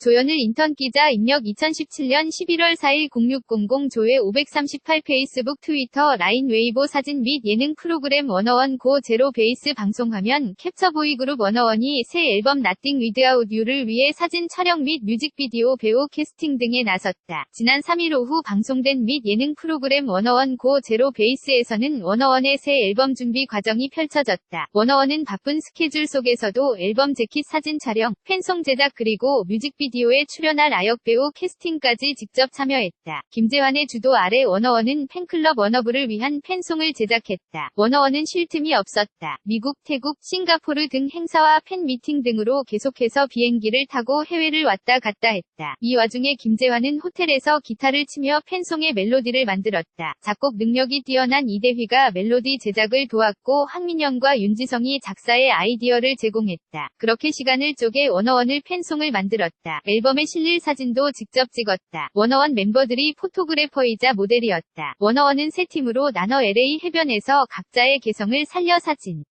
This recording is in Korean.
조현일 인턴 기자 입력 2017년 11월 4일 0600 조회 538 페이스북 트위터 라인 웨이보 사진 및 예능 프로그램 워너원 고 제로 베이스 방송화면 캡처 보이그룹 워너원이 새 앨범 나띵 위드아웃 유를 위해 사진 촬영 및 뮤직비디오 배우 캐스팅 등에 나섰다. 지난 3일 오후 방송된 및 예능 프로그램 워너원 고 제로 베이스에서는 워너원의 새 앨범 준비 과정이 펼쳐졌다. 워너원은 바쁜 스케줄 속에서도 앨범 재킷 사진 촬영, 팬송 제작 그리고 뮤직비디오 비디오에 출연할 아역 배우 캐스팅까지 직접 참여했다. 김재환의 주도 아래 워너원은 팬클럽 워너브를 위한 팬송을 제작했다. 워너원은 쉴 틈이 없었다. 미국, 태국, 싱가포르 등 행사와 팬 미팅 등으로 계속해서 비행기를 타고 해외를 왔다 갔다 했다. 이 와중에 김재환은 호텔에서 기타를 치며 팬송의 멜로디를 만들었다. 작곡 능력이 뛰어난 이대휘가 멜로디 제작을 도왔고 황민영과 윤지성이 작사의 아이디어를 제공했다. 그렇게 시간을 쪼개 워너원을 팬송을 만들 앨범에 실릴 사진도 직접 찍었다. 워너원 멤버들이 포토그래퍼이자 모델이었다. 워너원은 세 팀으로 나눠 LA 해변에서 각자의 개성을 살려 사진,